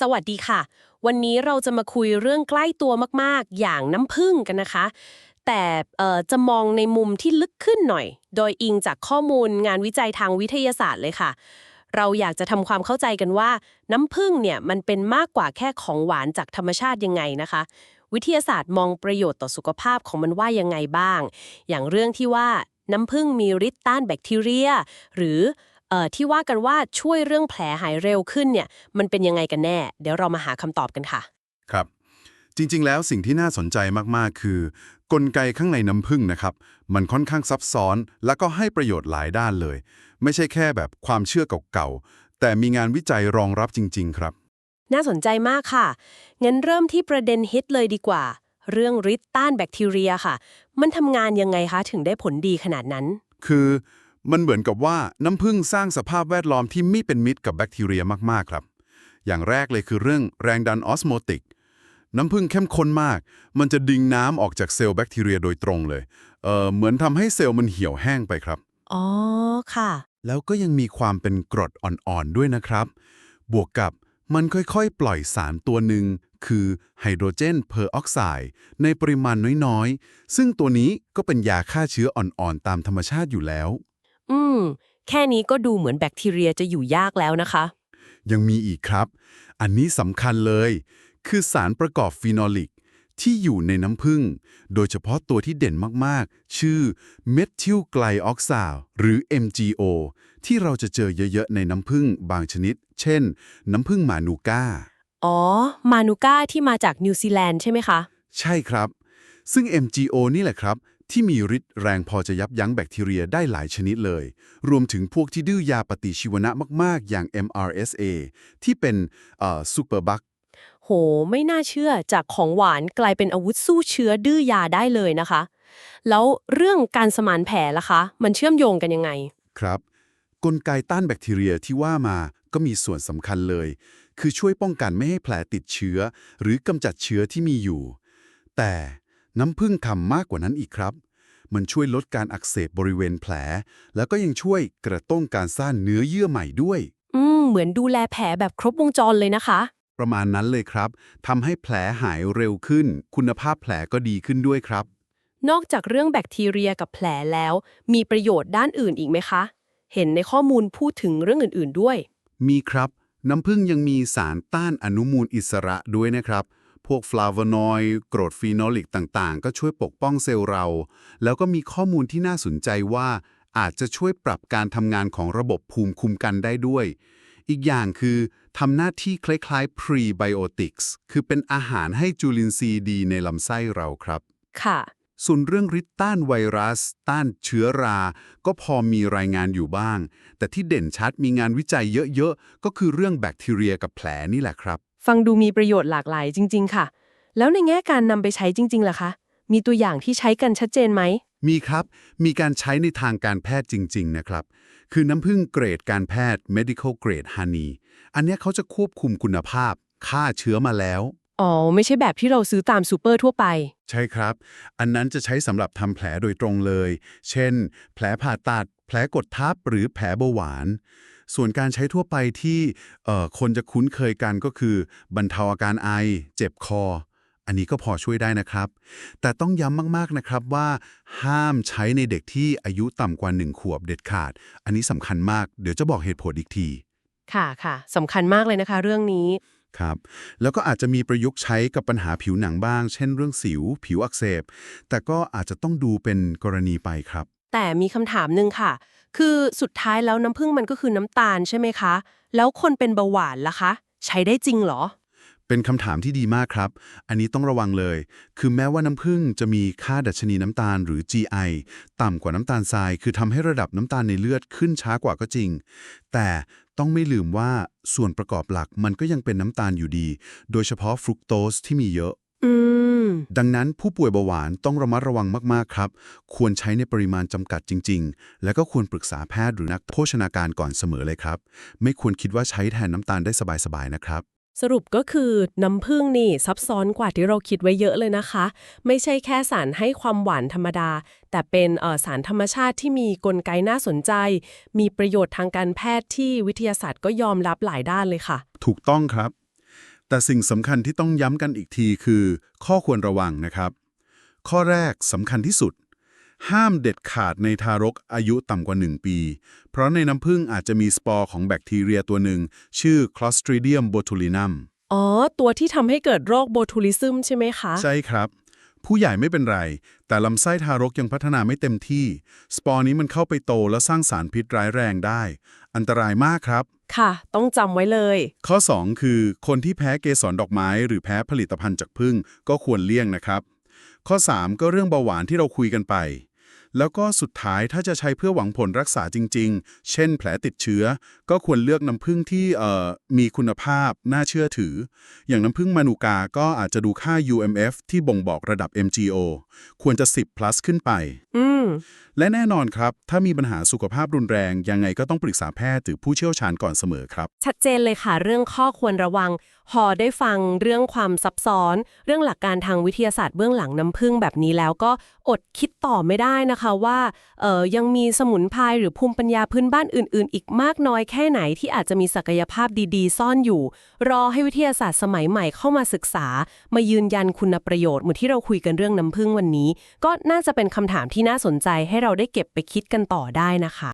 สวัสดีค่ะ วันนี้เราจะมาคุยเรื่องใกล้ตัวมากๆ อย่างน้ำผึ้งกันนะคะ แต่จะมองในมุมที่ลึกขึ้นหน่อย โดยอิงจากข้อมูลงานวิจัยทางวิทยาศาสตร์เลยค่ะ เราอยากจะทำความเข้าใจกันว่า น้ำผึ้งเนี่ยมันเป็นมากกว่าแค่ของหวานจากธรรมชาติยังไงนะคะ วิทยาศาสตร์มองประโยชน์ต่อสุขภาพของมันว่ายังไงบ้าง อย่างเรื่องที่ว่าน้ำผึ้งมีฤทธิ์ต้านแบคทีเรีย หรือ ที่ว่ากันว่าช่วยเรื่องแผลหายเร็วขึ้นเนี่ยมันเป็นยังไงกันแน่ เดี๋ยวเรามาหาคำตอบกันค่ะ ครับ จริง ๆ แล้วสิ่งที่น่าสนใจมาก ๆ คือ กลไกข้างในน้ำผึ้งนะครับ มันค่อนข้างซับซ้อน แล้วก็ให้ประโยชน์หลายด้านเลย ไม่ใช่แค่แบบความเชื่อเก่าๆแต่มีงานวิจัยรองรับจริง ๆ ครับ น่าสนใจมากค่ะงั้นเริ่มที่ประเด็นฮิตเลยดีกว่า เรื่องฤทธิ์ต้านแบคทีเรียค่ะ มันทำงานยังไงคะถึงได้ผลดีขนาดนั้น คือ มันเหมือนกับว่าน้ำผึ้งสร้างสภาพแวดล้อมที่ไม่เป็นมิตรกับแบคทีเรียมากๆครับ อย่างแรกเลยคือเรื่องแรงดันออสโมติก น้ำผึ้งเข้มข้นมาก มันจะดึงน้ำออกจากเซลล์แบคทีเรียโดยตรงเลยเอ่อเหมือนทำให้เซลล์มันเหี่ยวแห้งไปครับ อ๋อ ค่ะ แล้วก็ยังมีความเป็นกรดอ่อนๆด้วยนะครับ บวกกับมันค่อยๆ ปล่อยสารตัวหนึ่งคือไฮโดรเจนเพอร์ออกไซด์ในปริมาณน้อยๆ ซึ่งตัวนี้ก็เป็นยาฆ่าเชื้ออ่อนๆ ตามธรรมชาติอยู่แล้วอืม แค่นี้ก็ดูเหมือนแบคทีเรียจะอยู่ยากแล้วนะคะ ยังมีอีกครับ อันนี้สำคัญเลย คือสารประกอบฟีนอลิก ที่อยู่ในน้ำผึ้ง โดยเฉพาะตัวที่เด่นมากๆ ชื่อเมทิลไกลออกซาลหรือ MGO ที่เราจะเจอเยอะๆ ในน้ำผึ้งบางชนิด เช่น น้ำผึ้งมานูก้า อ๋อ มานูก้าที่มาจากนิวซีแลนด์ใช่ไหมคะ ใช่ครับ ซึ่ง MGO นี่แหละครับ ที่มีฤทธิ์แรงพอจะยับยั้งแบคทีเรียได้หลายชนิดเลย รวมถึงพวกที่ดื้อยาปฏิชีวนะมาก ๆ อย่าง MRSA ที่เป็นซูเปอร์บัคโห ไม่น่าเชื่อจากของหวานกลายเป็นอาวุธสู้เชื้อดื้อยาได้เลยนะคะ แล้วเรื่องการสมานแผลล่ะคะ มันเชื่อมโยงกันยังไง ครับ กลไกต้านแบคทีเรียที่ว่ามาก็มีส่วนสำคัญเลย คือช่วยป้องกันไม่ให้แผลติดเชื้อ หรือกำจัดเชื้อที่มีอยู่ แต่น้ำผึ้งทำมากกว่านั้นอีกครับ มันช่วยลดการอักเสบบริเวณแผล แล้วก็ยังช่วยกระตุ้นการสร้างเนื้อเยื่อใหม่ด้วย อืม เหมือนดูแลแผลแบบครบวงจรเลยนะคะ ประมาณนั้นเลยครับทำให้แผลหายเร็วขึ้น คุณภาพแผลก็ดีขึ้นด้วยครับ นอกจากเรื่องแบคทีเรียกับแผลแล้ว มีประโยชน์ด้านอื่นอีกไหมคะ เห็นในข้อมูลพูดถึงเรื่องอื่น ๆด้วย มีครับ น้ำผึ้งยังมีสารต้านอนุมูลอิสระด้วยนะครับ พวกฟลาโวนอยด์กรดฟีนอลิกต่างๆ ก็ช่วยปกป้องเซลล์เรา แล้วก็มีข้อมูลที่น่าสนใจว่า อาจจะช่วยปรับการทำงานของระบบภูมิคุ้มกันได้ด้วย อีกอย่างคือทำหน้าที่คล้ายๆ prebiotics คือเป็นอาหารให้จุลินทรีย์ดีในลำไส้เราครับ ค่ะ ส่วนเรื่องฤทธิ์ต้านไวรัส ต้านเชื้อรา ก็พอมีรายงานอยู่บ้าง แต่ที่เด่นชัดมีงานวิจัยเยอะๆ ก็คือเรื่องแบคทีเรียกับแผลนี่แหละครับ ฟังดูมีประโยชน์หลากหลายจริง ๆ ค่ะ แล้วในแง่การนำไปใช้จริง ๆ ล่ะคะ มีตัวอย่างที่ใช้กันชัดเจนไหม มีครับ มีการใช้ในทางการแพทย์จริง ๆ นะครับ คือน้ำผึ้งเกรดการแพทย์ medical grade honey อันเนี้ยเขาจะควบคุมคุณภาพฆ่าเชื้อมาแล้ว อ๋อ ไม่ใช่แบบที่เราซื้อตามซูเปอร์ทั่วไป ใช่ครับ อันนั้นจะใช้สำหรับทำแผลโดยตรงเลย เช่น แผลผ่าตัด แผลกดทับ หรือแผลเบาหวาน ส่วนการใช้ทั่วไปที่เอ่อคนจะคุ้นเคยกันก็คือ บรรเทาอาการไอ เจ็บคอ อันนี้ก็พอช่วยได้นะครับ แต่ต้องย้ำมากๆนะครับว่า ห้ามใช้ในเด็กที่อายุต่ำกว่า 1 ขวบเด็ดขาด อันนี้สำคัญมาก เดี๋ยวจะบอกเหตุผลอีกที ค่ะค่ะสำคัญมากเลยนะคะ เรื่องนี้ ครับ แล้วก็อาจจะมีประยุกต์ใช้กับปัญหาผิวหนังบ้าง เช่นเรื่องสิว ผิวอักเสบ แต่ก็อาจจะต้องดูเป็นกรณีไปครับ แต่มีคำถามหนึ่งค่ะ คือสุดท้ายแล้วน้ำผึ้งมันก็คือน้ำตาลใช่ไหมคะ แล้วคนเป็นเบาหวานล่ะคะ ใช้ได้จริงเหรอ เป็นคำถามที่ดีมากครับ อันนี้ต้องระวังเลย คือแม้ว่าน้ำผึ้งจะมีค่าดัชนีน้ำตาลหรือ GI ต่ำกว่าน้ำตาลทราย คือทำให้ระดับน้ำตาลในเลือดขึ้นช้ากว่าก็จริง แต่ ต้องไม่ลืมว่าส่วนประกอบหลักมันก็ยังเป็นน้ำตาลอยู่ดี โดยเฉพาะฟรุกโตสที่มีเยอะอืมดังนั้นผู้ป่วยเบาหวานต้องระมัดระวังมากๆครับ ควรใช้ในปริมาณจำกัดจริง ๆ แล้วก็ควรปรึกษาแพทย์หรือนักโภชนาการก่อนเสมอเลยครับ ไม่ควรคิดว่าใช้แทนน้ำตาลได้สบายๆนะครับ สรุปก็คือน้ำผึ้งนี่ซับซ้อนกว่าที่เราคิดไว้เยอะเลยนะคะ ไม่ใช่แค่สารให้ความหวานธรรมดา แต่เป็นสารธรรมชาติที่มีกลไกน่าสนใจ มีประโยชน์ทางการแพทย์ที่วิทยาศาสตร์ก็ยอมรับหลายด้านเลยค่ะ ถูกต้องครับ แต่สิ่งสำคัญที่ต้องย้ำกันอีกทีคือ ข้อควรระวังนะครับ ข้อแรกสำคัญที่สุด ห้ามเด็ดขาดในทารกอายุต่ำกว่า 1 ปี เพราะในน้ำผึ้งอาจจะมีสปอร์ของแบคทีเรียตัวหนึ่ง ชื่อ Clostridium botulinum อ๋อ ตัวที่ทำให้เกิดโรคโบทูลิซึมใช่ไหมคะ ใช่ครับ ผู้ใหญ่ไม่เป็นไร แต่ลำไส้ทารกยังพัฒนาไม่เต็มที่ สปอร์นี้มันเข้าไปโตและสร้างสารพิษร้ายแรงได้ อันตรายมากครับ ค่ะ ต้องจำไว้เลย ข้อ 2 คือ คนที่แพ้เกสรดอกไม้ หรือแพ้ผลิตภัณฑ์จากผึ้งก็ควรเลี่ยงนะครับ ข้อ 3 ก็เรื่องเบาหวานที่เราคุยกันไป แล้วก็สุดท้ายถ้าจะใช้เพื่อหวังผลรักษาจริง ๆ เช่น แผลติดเชื้อ ก็ควรเลือกน้ำผึ้งที่เอ่อมีคุณภาพ น่าเชื่อถือ อย่างน้ำผึ้งมานูกา ก็อาจจะดูค่า UMF ที่บ่งบอกระดับ MGO ควรจะ 10 plus ขึ้นไปอืมและแน่นอนครับ ถ้ามีปัญหาสุขภาพรุนแรง ยังไงก็ต้องปรึกษาแพทย์หรือผู้เชี่ยวชาญก่อนเสมอครับ ชัดเจนเลยค่ะเรื่องข้อควรระวังพอได้ฟังเรื่องความซับซ้อน เรื่องหลักการทางวิทยาศาสตร์เบื้องหลังน้ำผึ้งแบบนี้แล้วก็อดคิดต่อไม่ได้นะคะว่าเออยังมีสมุนไพรหรือภูมิปัญญาพื้นบ้านอื่น ๆ อีกมากน้อยแค่ไหนที่อาจจะมีศักยภาพดีๆ ซ่อนอยู่ รอให้วิทยาศาสตร์สมัยใหม่เข้ามาศึกษา มายืนยันคุณประโยชน์เหมือนที่เราคุยกันเรื่องน้ำผึ้งวันนี้ ก็น่าจะเป็นคำถามที่น่าสนใจให้เราได้เก็บไปคิดกันต่อได้นะคะ